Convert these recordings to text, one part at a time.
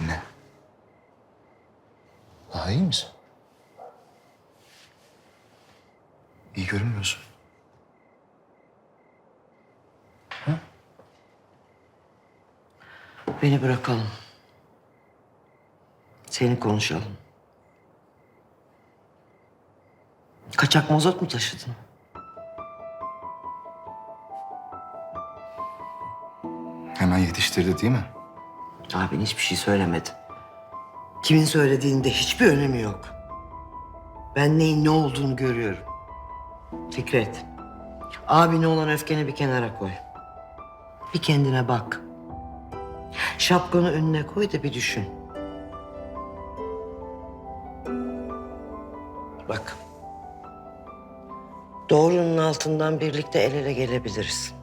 Anne. Daha iyi misin? İyi görünmüyorsun. Beni bırakalım. Seni konuşalım. Kaçak mazot mu taşıdın? Hemen yetiştirdi değil mi? Abin hiçbir şey söylemedi. Kimin söylediğinde hiçbir önemi yok. Ben neyin ne olduğunu görüyorum. Fikret, abine olan öfkeni bir kenara koy. Bir kendine bak. Şapkanı önüne koy da bir düşün. Bak. Doğrunun altından birlikte el ele gelebiliriz.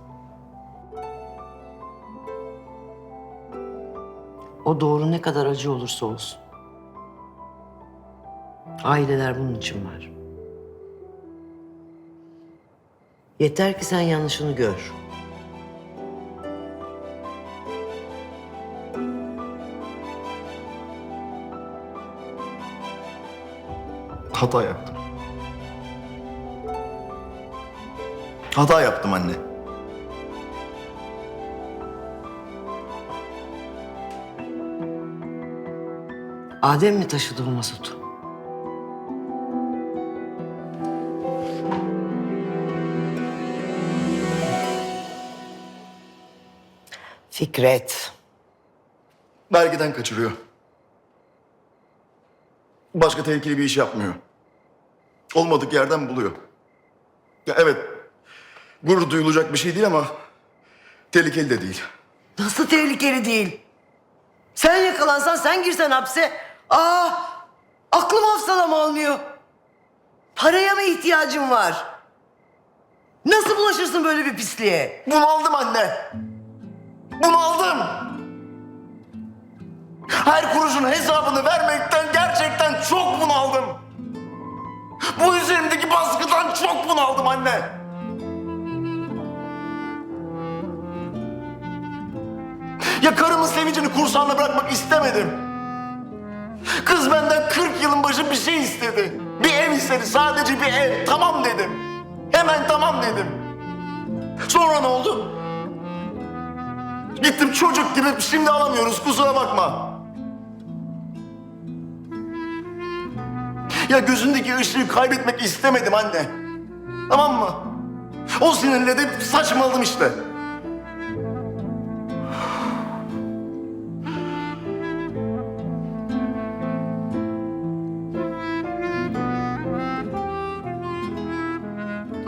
O doğru ne kadar acı olursa olsun. Aileler bunun için var. Yeter ki sen yanlışını gör. Hata yaptım. Hata yaptım anne. Adem mi taşıdı bu mazotu? Fikret. Vergiden kaçırıyor. Başka tehlikeli bir iş yapmıyor. Olmadık yerden buluyor. Ya evet, gurur duyulacak bir şey değil ama tehlikeli de değil. Nasıl tehlikeli değil? Sen yakalansan sen girsen hapse. Aa, aklım hafsalam almıyor. Paraya mı ihtiyacın var? Nasıl bulaşırsın böyle bir pisliğe? Bunu aldım anne. Bunu aldım. Her kuruşun hesabını vermekten gerçekten çok bunaldım. Bu üzerimdeki baskıdan çok bunaldım anne. Ya karımın sevincini kursağında bırakmak istemedim. Kız benden 40 yılın başı bir şey istedi. Bir ev istedi, sadece bir ev. Tamam dedim. Hemen tamam dedim. Sonra ne oldu? Gittim çocuk gibi şimdi alamıyoruz kusura bakma. Ya gözündeki ışığı kaybetmek istemedim anne. Tamam mı? O sinirle de saçmaladım işte.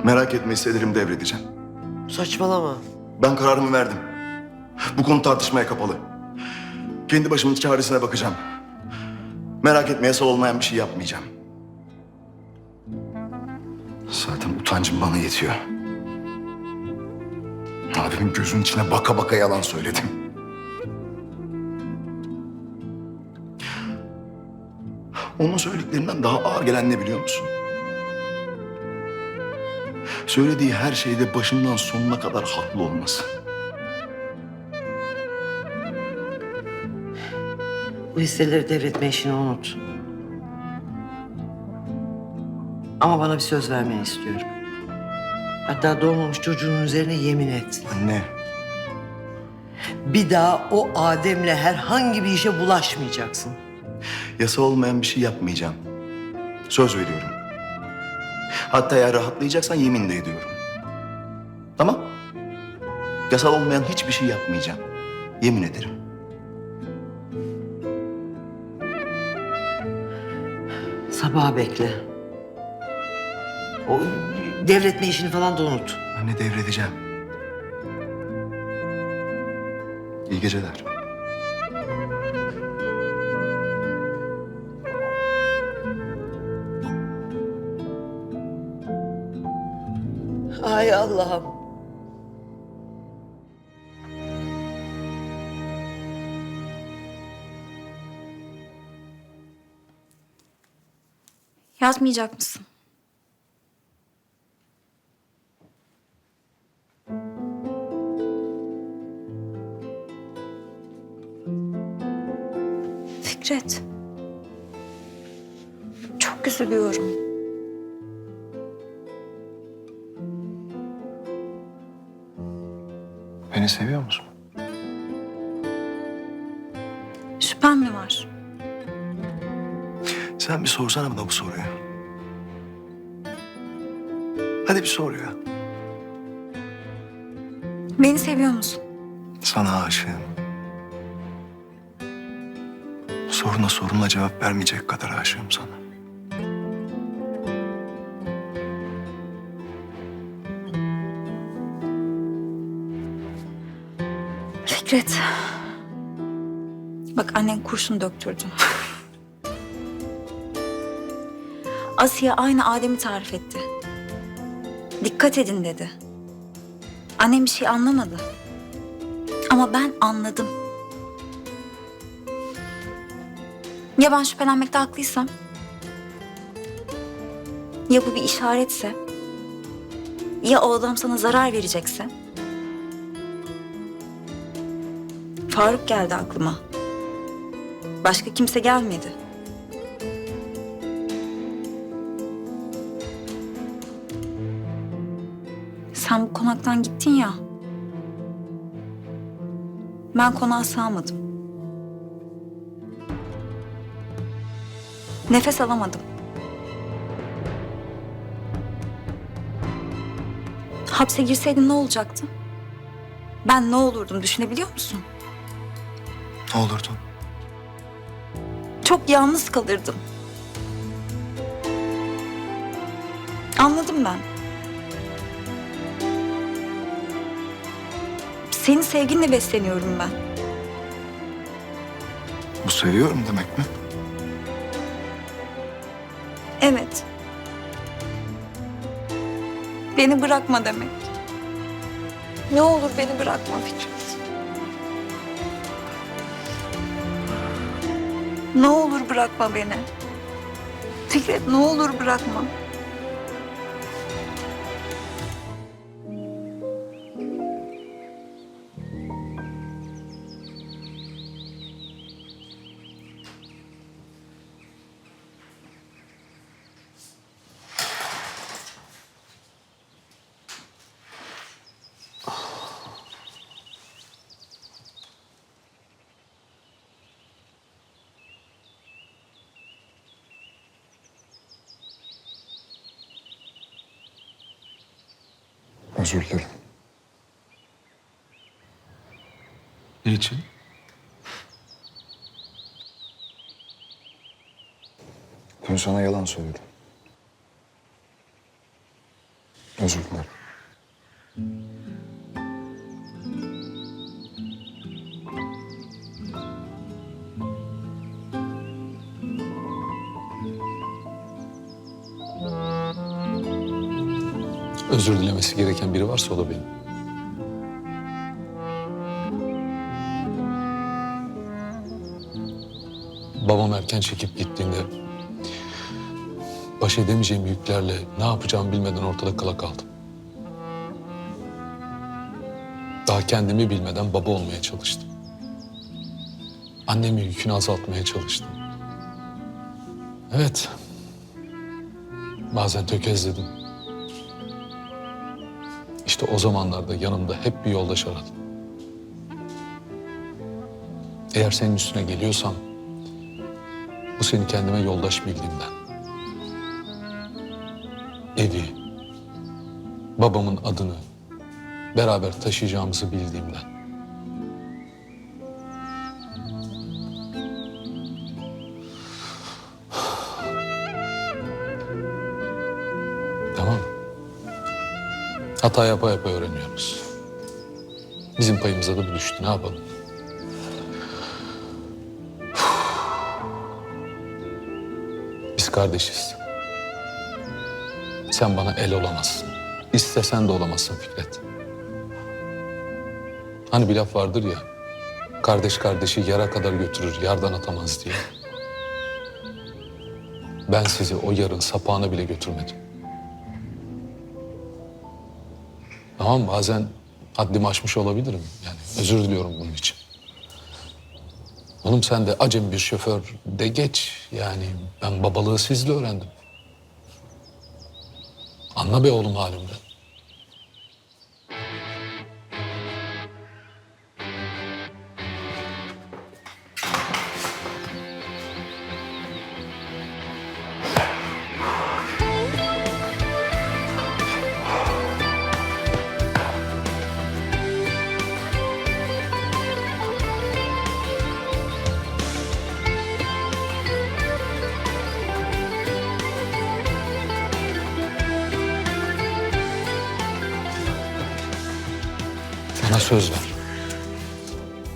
Merak etme hissederim devredeceğim. Saçmalama. Ben kararımı verdim. Bu konu tartışmaya kapalı. Kendi başımın çaresine bakacağım. Merak etme yasal olmayan bir şey yapmayacağım. Zaten utancım bana yetiyor. Abimin gözünün içine baka baka yalan söyledim. Onun söylediklerinden daha ağır gelen ne biliyor musun? Söylediği her şeyde başından sonuna kadar haklı olması. Bu hisseleri devretme işini unut. Ama bana bir söz vermeni istiyorum. Hatta doğmamış çocuğunun üzerine yemin et. Anne, Bir daha o Adem'le herhangi bir işe bulaşmayacaksın. yasa olmayan bir şey yapmayacağım. Söz veriyorum. Hatta eğer rahatlayacaksan yemin de ediyorum. Tamam? Yasal olmayan hiçbir şey yapmayacağım. Yemin ederim. Sabaha bekle. O devretme işini falan da unut. Anne devredeceğim. İyi geceler. Hay Allah'ım. Yazmayacak mısın? Fikret. Çok üzülüyorum. Beni seviyor musun? Şüphem mi var? Sen bir sorsana bana bu soruyu. Hadi bir sor ya. Beni seviyor musun? Sana aşığım. Soruna sorunla cevap vermeyecek kadar aşığım sana. Fikret. Bak annen kurşun döktürdü. Asiye aynı Adem'i tarif etti. Dikkat edin dedi. Annem bir şey anlamadı. Ama ben anladım. Ya ben şüphelenmekte haklıysam? Ya bu bir işaretse? Ya o adam sana zarar verecekse? Faruk geldi aklıma. Başka kimse gelmedi. Sen bu konaktan gittin ya. Ben konağa sığamadım. Nefes alamadım. Hapse girseydim ne olacaktı? Ben ne olurdum düşünebiliyor musun? Ne olurdu? Çok yalnız kalırdım. Anladım ben. Senin sevginle besleniyorum ben. Bu seviyorum demek mi? Evet. Beni bırakma demek. Ne olur beni bırakma Fikret. Ne olur bırakma beni. Fikret ne olur bırakma. Özür dilerim. Niçin? Dün sana yalan söyledim. Özür dilerim. Özür dilemesi gereken biri varsa o da benim. Babam erken çekip gittiğinde baş edemeyeceğim yüklerle ne yapacağımı bilmeden ortada kala kaldım. Daha kendimi bilmeden baba olmaya çalıştım. Annemin yükünü azaltmaya çalıştım. Evet. Bazen tökezledim. İşte o zamanlarda yanımda hep bir yoldaş aradım. Eğer senin üstüne geliyorsam bu seni kendime yoldaş bildiğimden. Evi, babamın adını beraber taşıyacağımızı bildiğimden. Hata yapa yapa öğreniyoruz. Bizim payımıza da bu düştü. Ne yapalım? Biz kardeşiz. Sen bana el olamazsın. İstesen de olamazsın Fikret. Hani bir laf vardır ya. Kardeş kardeşi yara kadar götürür, yardan atamaz diye. Ben sizi o yarın sapağına bile götürmedim. Tamam bazen haddimi aşmış olabilirim. Yani özür diliyorum bunun için. Oğlum sen de acem bir şoför de geç. Yani ben babalığı sizle öğrendim. Anla be oğlum halimden. Bana söz ver.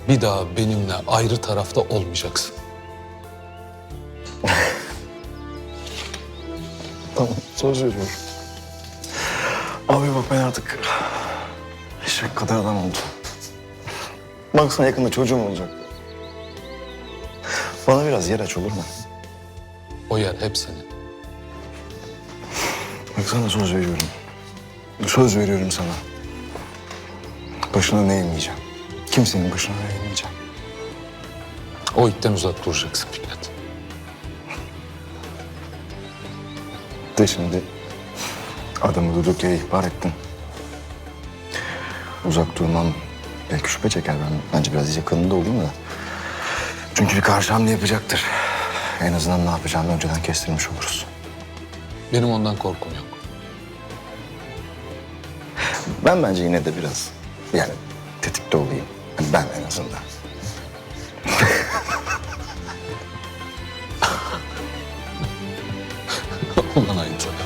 Bir daha benimle ayrı tarafta olmayacaksın. Tamam söz veriyorum. Abi bak ben artık eşek kadar adam oldum. Baksana yakında çocuğum olacak. Bana biraz yer aç olur mu? O yer hep senin. Bak sana söz veriyorum. Söz veriyorum sana. Başına ne eğmeyeceğim. Kimsenin başına ne eğmeyeceğim. O itten uzak duracaksın Fikret. De şimdi adamı durduk yere ihbar ettin. Uzak durmam belki şüphe çeker. Ben bence biraz yakınında olayım da. Çünkü bir karşı hamle yapacaktır. En azından ne yapacağını önceden kestirmiş oluruz. Benim ondan korkum yok. Ben bence yine de biraz yani tetikte olayım. Yani ben en azından. Ulan ayıp.